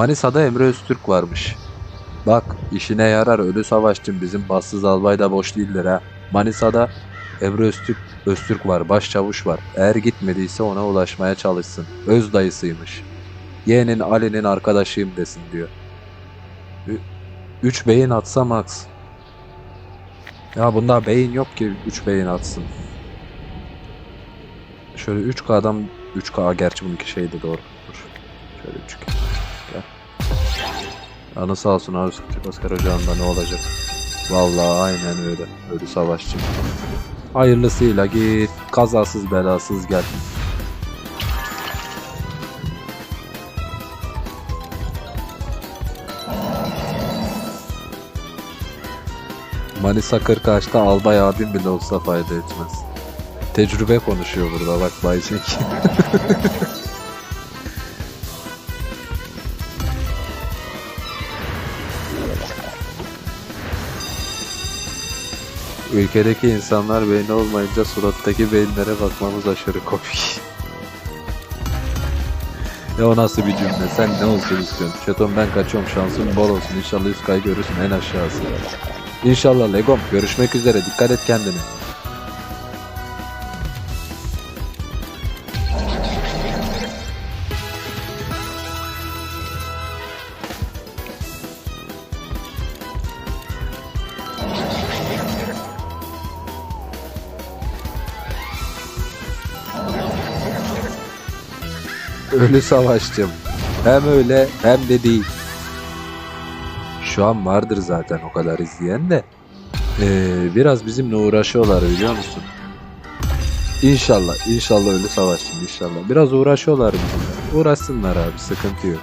Manisa'da Emre Öztürk varmış. Bak işine yarar ölü savaşçım bizim bassız albay da boş değildir ha. Manisa'da Emre Öztürk, Öztürk var başçavuş var. Eğer gitmediyse ona ulaşmaya çalışsın. Öz dayısıymış. Yeğenin Ali'nin arkadaşıyım desin diyor. Üç beyin atsa max. Ya bunda beyin yok ki 3 beyin atsın. Şöyle 3K'dan 3K gerçi bununki şeydi doğru. Şöyle 3K. Anı sağ olsun sıkacak Oscar Ocağı'nda ne olacak? Vallahi aynen öyle. Ölü savaşçı. Hayırlısıyla git. Kazasız belasız gel. Manisa Kırkaç'ta albay abim bile olsa fayda etmez. Tecrübe konuşuyor burada bak Bay. Ülkedeki insanlar beyni olmayınca surattaki beyinlere bakmamız aşırı komik. ya o nasıl bir cümle? Sen ne olsun istiyorsun? Çeton ben kaçıyorum şansın bol olsun. İnşallah 100 kay görürsün en aşağısı. İnşallah Legom. Görüşmek üzere. Dikkat et kendine. Ölü savaşçım. Hem öyle hem de değil. Şu an vardır zaten o kadar izleyen de. Ee, biraz bizimle uğraşıyorlar biliyor musun? İnşallah, inşallah ölü savaşçım inşallah. Biraz uğraşıyorlar bizimle. Uğraşsınlar abi sıkıntı yok.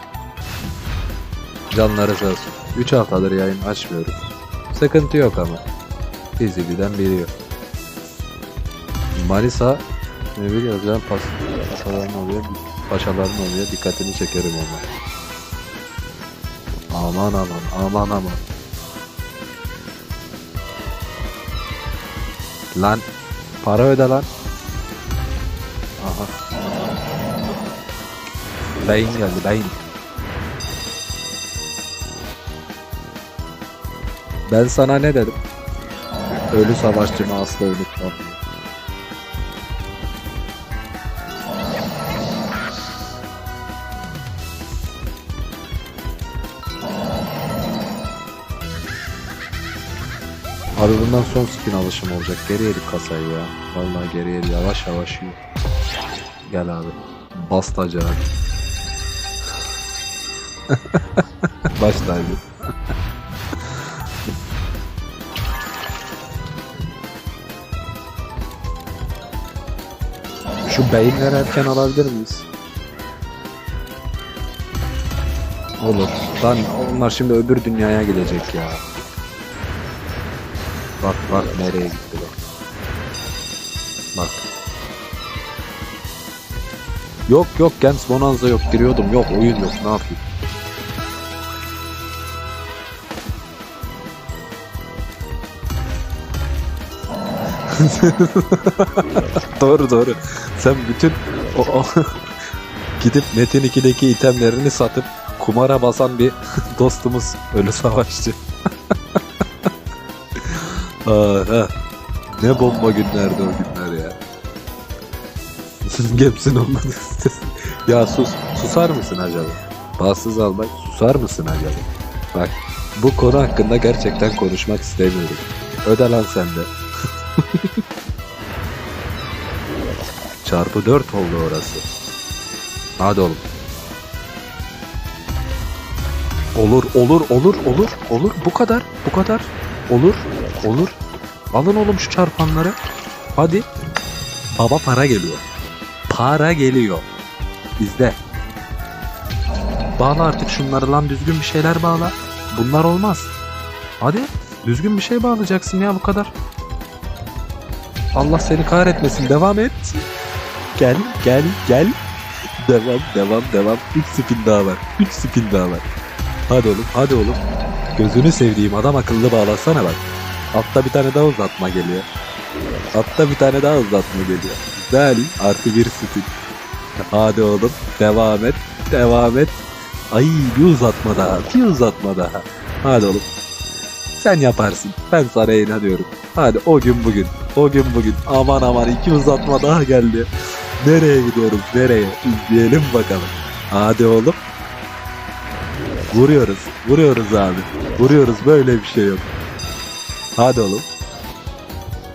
Canları sağ olsun. 3 haftadır yayın açmıyoruz. Sıkıntı yok ama. Bizi bilen biliyor. Manisa ne biliyoruz ya pas, pasaların oluyor, paşaların oluyor. Dikkatini çekerim ona. Aman aman aman aman. Lan para öde lan. Aha. Beyin geldi beyin. Ben sana ne dedim? Ölü savaşçımı asla unutmam. Abi son skin alışım olacak. Geri yedik kasayı ya. Vallahi geri yedi. Yavaş yavaş yiyor. Gel abi. Bas tacı. Şu beyinleri erken alabilir miyiz? Olur. Lan onlar şimdi öbür dünyaya gidecek ya. Bak bak nereye gitti bak. Bak. Yok yok Gens Bonanza yok giriyordum yok oyun yok ne yapayım. doğru doğru. Sen bütün o, o gidip Metin 2'deki itemlerini satıp kumara basan bir dostumuz ölü savaşçı. Aha. Ne bomba günlerdi o günler ya. Gemsin olmadı. Ya sus. Susar mısın acaba? Bahtsız albay susar mısın acaba? Bak bu konu hakkında gerçekten konuşmak istemiyorum. Öde lan sen de. Çarpı 4 oldu orası. Hadi oğlum. Olur, olur, olur, olur, olur. Bu kadar, bu kadar. Olur, olur. Alın oğlum şu çarpanları. Hadi. Baba para geliyor. Para geliyor. Bizde. Bağla artık şunları lan düzgün bir şeyler bağla. Bunlar olmaz. Hadi. Düzgün bir şey bağlayacaksın ya bu kadar. Allah seni kahretmesin. Devam et. Gel, gel, gel. Devam, devam, devam. 3 spin daha var. 3 spin daha var. Hadi oğlum, hadi oğlum. Gözünü sevdiğim adam akıllı bağlasana bak. Altta bir tane daha uzatma geliyor. Altta bir tane daha uzatma geliyor. Güzel. Artı bir spin. Hadi oğlum. Devam et. Devam et. Ay bir uzatma daha. Bir uzatma daha. Hadi oğlum. Sen yaparsın. Ben sana inanıyorum. Hadi o gün bugün. O gün bugün. Aman aman iki uzatma daha geldi. Nereye gidiyoruz? Nereye? İzleyelim bakalım. Hadi oğlum. Vuruyoruz. Vuruyoruz abi. Vuruyoruz. Böyle bir şey yok. Hadi oğlum.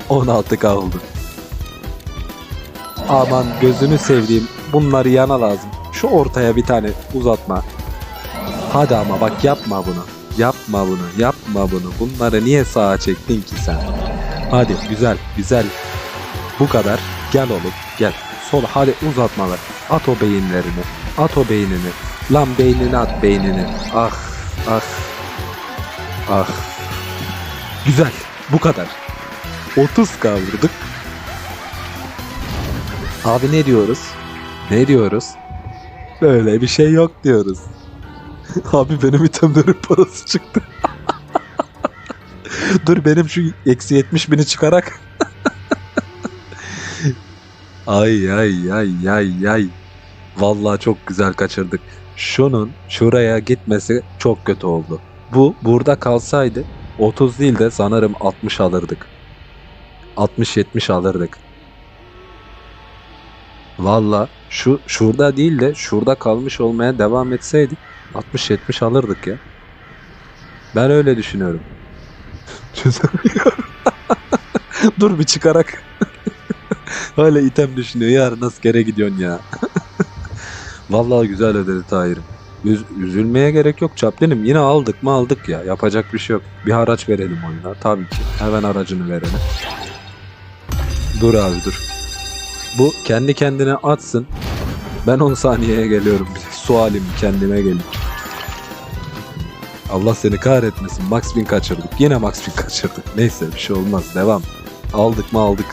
16 oldu. Aman gözünü sevdiğim. Bunları yana lazım. Şu ortaya bir tane uzatma. Hadi ama bak yapma bunu. Yapma bunu. Yapma bunu. Bunları niye sağa çektin ki sen? Hadi güzel güzel. Bu kadar. Gel oğlum gel. Sol hadi uzatmalar. At o beyinlerini. At o beynini. Lan beynini at beynini. Ah ah. Ah. Güzel. Bu kadar. 30 kavurduk. Abi ne diyoruz? Ne diyoruz? Böyle bir şey yok diyoruz. Abi benim itemlerin parası çıktı. Dur benim şu eksi 70 bini çıkarak. ay ay ay ay ay. Vallahi çok güzel kaçırdık. Şunun şuraya gitmesi çok kötü oldu. Bu burada kalsaydı 30 değil de sanırım 60 alırdık. 60-70 alırdık. Valla şu şurada değil de şurada kalmış olmaya devam etseydik 60-70 alırdık ya. Ben öyle düşünüyorum. Çözemiyorum. Dur bir çıkarak. Öyle item düşünüyor. Yarın askere gidiyorsun ya. Vallahi güzel ödedi Tahir'im. Üz- üzülmeye gerek yok Chaplin'im. Yine aldık mı aldık ya. Yapacak bir şey yok. Bir haraç verelim oyuna. Tabii ki. Hemen aracını verelim. Dur abi dur. Bu kendi kendine atsın. Ben 10 saniyeye geliyorum. Bir su alayım kendime gelin. Allah seni kahretmesin. Max Win kaçırdık. Yine Max Win kaçırdık. Neyse bir şey olmaz. Devam. Aldık mı aldık.